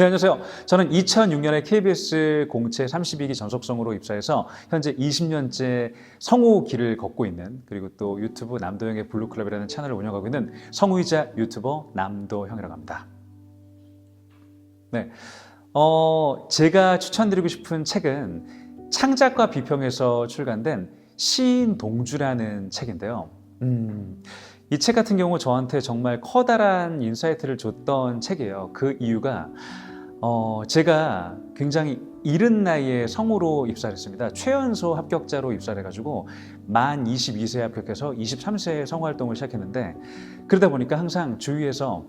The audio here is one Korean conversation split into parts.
네, 안녕하세요. 저는 2006년에 KBS 공채 32기 전속성으로 입사해서 현재 20년째 성우 길을 걷고 있는 그리고 또 유튜브 남도형의 블루클럽이라는 채널을 운영하고 있는 성우이자 유튜버 남도형이라고 합니다. 네. 어, 제가 추천드리고 싶은 책은 창작과 비평에서 출간된 시인 동주라는 책인데요. 음, 이 책 같은 경우 저한테 정말 커다란 인사이트를 줬던 책이에요. 그 이유가 어, 제가 굉장히 이른 나이에 성우로 입사를 했습니다. 최연소 합격자로 입사를 해가지고 만 22세에 합격해서 23세에 성우 활동을 시작했는데 그러다 보니까 항상 주위에서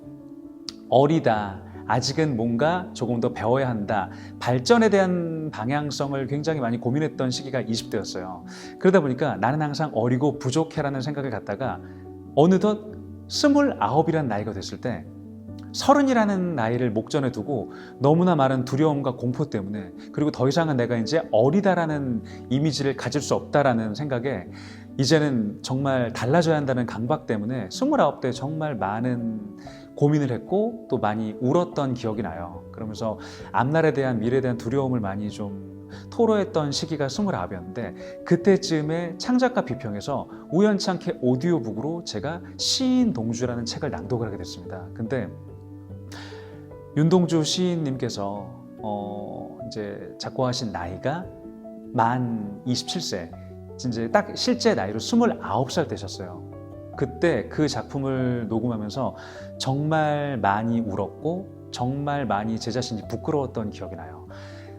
어리다. 아직은 뭔가 조금 더 배워야 한다. 발전에 대한 방향성을 굉장히 많이 고민했던 시기가 20대였어요. 그러다 보니까 나는 항상 어리고 부족해라는 생각을 갖다가 어느덧 29이라는 나이가 됐을 때 서른이라는 나이를 목전에 두고 너무나 많은 두려움과 공포 때문에 그리고 더 이상은 내가 이제 어리다라는 이미지를 가질 수 없다라는 생각에 이제는 정말 달라져야 한다는 강박 때문에 29대 정말 많은 고민을 했고 또 많이 울었던 기억이 나요. 그러면서 앞날에 대한 미래에 대한 두려움을 많이 좀 토로했던 시기가 29이었는데 그때쯤에 창작가 비평에서 우연찮게 오디오북으로 제가 시인 동주라는 책을 낭독을 하게 됐습니다. 근데 윤동주 시인님께서 어 이제 작고하신 나이가 만 27세, 이제 딱 실제 나이로 29살 되셨어요. 그때 그 작품을 녹음하면서 정말 많이 울었고 정말 많이 제 자신이 부끄러웠던 기억이 나요.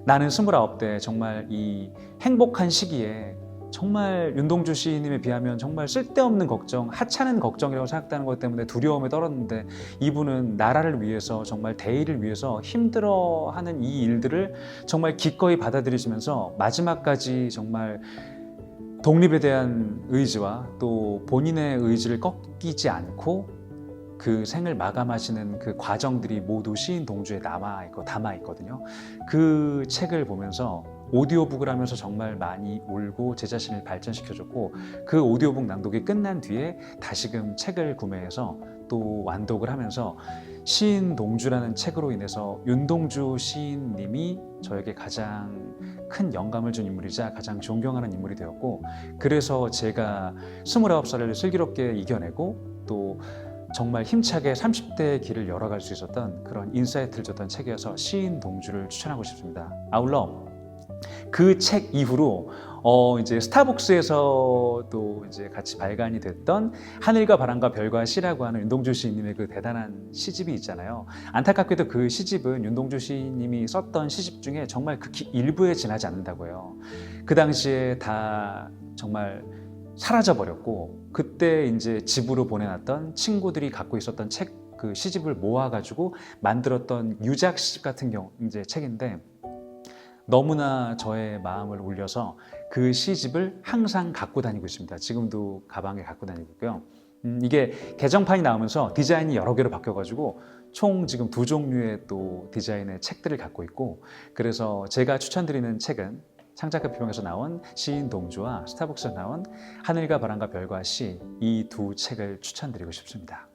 나는 29대 정말 이 행복한 시기에 정말 윤동주 시인님에 비하면 정말 쓸데없는 걱정, 하찮은 걱정이라고 생각하는 것 때문에 두려움에 떨었는데 이분은 나라를 위해서 정말 대의를 위해서 힘들어하는 이 일들을 정말 기꺼이 받아들이시면서 마지막까지 정말 독립에 대한 의지와 또 본인의 의지를 꺾이지 않고 그 생을 마감하시는 그 과정들이 모두 시인 동주에 남아 있고 담아 있거든요. 그 책을 보면서 오디오북을 하면서 정말 많이 울고 제 자신을 발전시켜줬고 그 오디오북 낭독이 끝난 뒤에 다시금 책을 구매해서 또 완독을 하면서 시인 동주라는 책으로 인해서 윤동주 시인님이 저에게 가장 큰 영감을 준 인물이자 가장 존경하는 인물이 되었고 그래서 제가 29살을 슬기롭게 이겨내고 또 정말 힘차게 30대의 길을 열어갈 수 있었던 그런 인사이트를 줬던 책이어서 시인 동주를 추천하고 싶습니다. 아울러 그 책 이후로 어 이제 스타벅스에서 또 이제 같이 발간이 됐던 하늘과 바람과 별과 시라고 하는 윤동주 시인님의 그 대단한 시집이 있잖아요. 안타깝게도 그 시집은 윤동주 시인님이 썼던 시집 중에 정말 극히 일부에 지나지 않는다고요. 그 당시에 다 정말 사라져 버렸고 그때 이제 집으로 보내놨던 친구들이 갖고 있었던 책 그 시집을 모아가지고 만들었던 유작 시집 같은 경우 이제 책인데 너무나 저의 마음을 울려서 그 시집을 항상 갖고 다니고 있습니다. 지금도 가방에 갖고 다니고 있고요. 음, 이게 개정판이 나오면서 디자인이 여러 개로 바뀌어가지고 총 지금 두 종류의 또 디자인의 책들을 갖고 있고 그래서 제가 추천드리는 책은 창작가 비평에서 나온 시인 동주와 스타벅스에서 나온 하늘과 바람과 별과 시 이 두 책을 추천드리고 싶습니다.